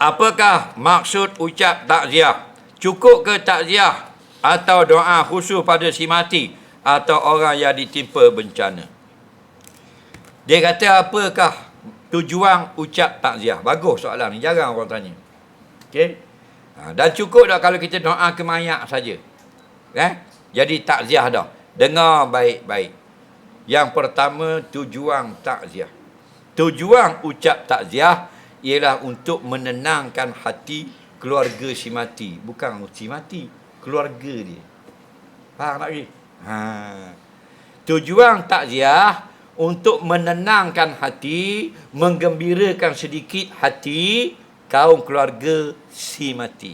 Apakah maksud ucap takziah? Cukup ke takziah atau doa khusus pada si mati atau orang yang ditimpa bencana? Dia kata apakah tujuan ucap takziah? Bagus soalan ni, jarang orang tanya. Okey. Ha, dan cukup dah kalau kita doa ke mayat saja. Eh? Jadi takziah dah. Dengar baik-baik. Yang pertama tujuan takziah. Tujuan ucap takziah ialah untuk menenangkan hati keluarga si mati. Bukan si mati, keluarga dia. Faham tak lagi? Ha. Tujuan takziah untuk menenangkan hati, menggembirakan sedikit hati kaum keluarga si mati.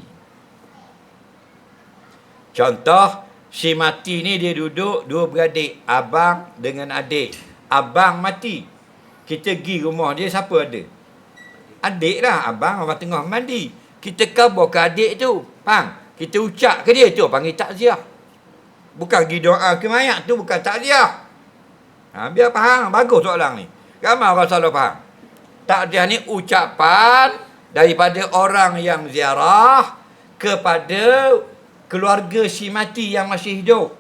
Contoh, si mati ni dia duduk dua beradik, abang dengan adik. Abang mati. Kita pergi rumah dia, siapa ada? Adik lah, abang abang tengah mandi. Kita kabar ke adik tu. Faham? Kita ucap ke dia tu, panggil takziah. Bukan pergi doa ke mayat tu, bukan takziah. Ha, biar faham, bagus soalan ni. Ramai orang salah faham. Takziah ni ucapan daripada orang yang ziarah kepada keluarga si mati yang masih hidup.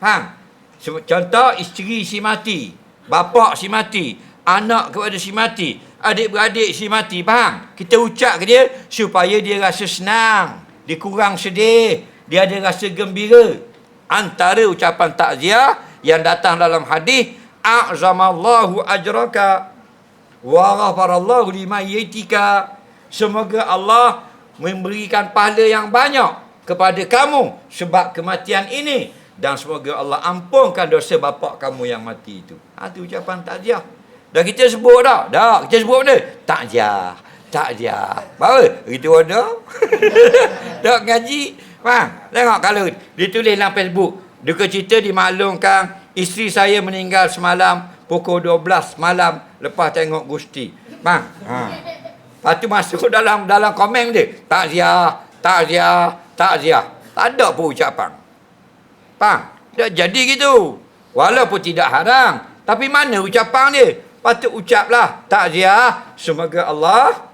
Faham? Contoh, isteri si mati. Bapa si mati. Anak kepada si mati adik-beradik si mati, faham? Kita ucap ke dia supaya dia rasa senang, dia kurang sedih, dia ada rasa gembira. Antara ucapan takziah yang datang dalam hadis, a'zamallahu ajraka wa ghafarallahu limayyitika. Semoga Allah memberikan pahala yang banyak kepada kamu sebab kematian ini dan semoga Allah ampunkan dosa bapa kamu yang mati itu. Ha, itu ucapan takziah. Dah kita sebut dah. Dah kita sebut benda. Takziah. Takziah. Bawa. Itu ada. Dah ngaji. Faham? Tengok kalau dia tulis dalam Facebook. Dia cerita dimaklumkan isteri saya meninggal semalam pukul 12 malam lepas tengok Gusti. Faham? Ha. Lepas tu masuk dalam dalam komen dia. Takziah. Takziah. Takziah. Tak ada pun ucapan. Faham? Dah jadi gitu. Walaupun tidak haram. Tapi mana ucapan dia? Patut ucaplah. Takziah semoga Allah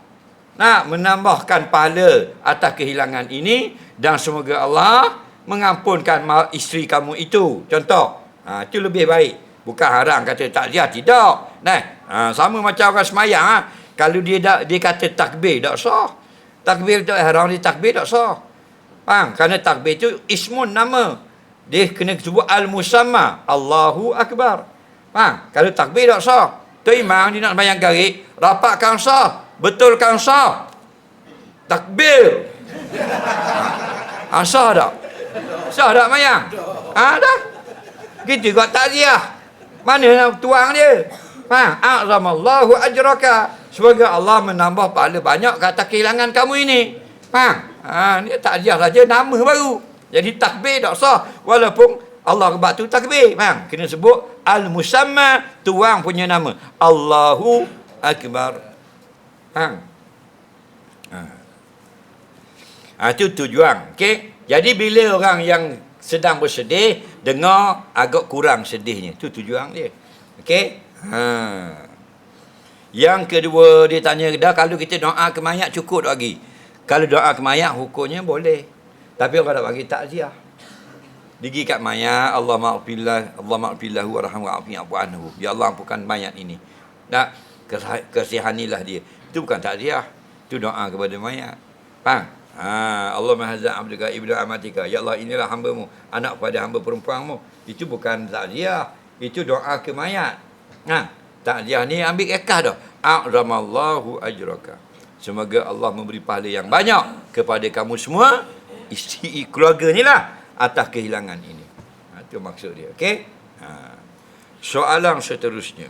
nak menambahkan pahala atas kehilangan ini dan semoga Allah mengampunkan isteri kamu itu. Contoh ha, itu lebih baik. Bukan haram kata takziah tidak. Nah ha, sama macam orang semayang ha. kalau dia dah, dia kata takbir tak sah. Takbir tu haram dia takbir tak sah. Faham? Kerana takbir itu ismun nama. Dia kena sebut al-musamma Allahu akbar. Faham? Kalau takbir tak sah Tu imam dia nak bayang garik, rapatkan sah, betulkan sah. Takbir. Ha, sah tak? Sah tak mayang? Ha, dah. Gitu kau takziah. Mana nak tuang dia? Ha, a'zamallahu ajraka. Semoga Allah menambah pahala banyak kata kehilangan kamu ini. Ha, ha ni takziah saja nama baru. Jadi takbir tak sah walaupun Allah kebat tu takbir. Faham? Kena sebut Al-Musamma tuang punya nama. Allahu Akbar. Faham? Ha. ha itu tujuan. Okey. Jadi bila orang yang sedang bersedih dengar agak kurang sedihnya. Itu tujuan dia. Okey. Ha. Yang kedua dia tanya dah kalau kita doa ke mayat cukup lagi. Kalau doa ke mayat hukumnya boleh. Tapi orang tak bagi takziah. Digi kat mayat Allah maafillah Allah maafillahu wa rahmu afu anhu. Ya Allah ampunkan mayat ini. Tak kesihanilah dia. Itu bukan takziah. Itu doa kepada mayat. Faham? Ha, Allah mahazza abduka ibnu amatika. Ya Allah inilah hamba-Mu, anak pada hamba perempuanmu. Itu bukan takziah. Itu doa ke mayat. Ha, takziah ni ambil ekah dah. A'zamallahu ajraka. Semoga Allah memberi pahala yang banyak kepada kamu semua. Isteri keluarga ni lah atas kehilangan ini. Ha, itu maksud dia. Okey? Ha. Soalan seterusnya.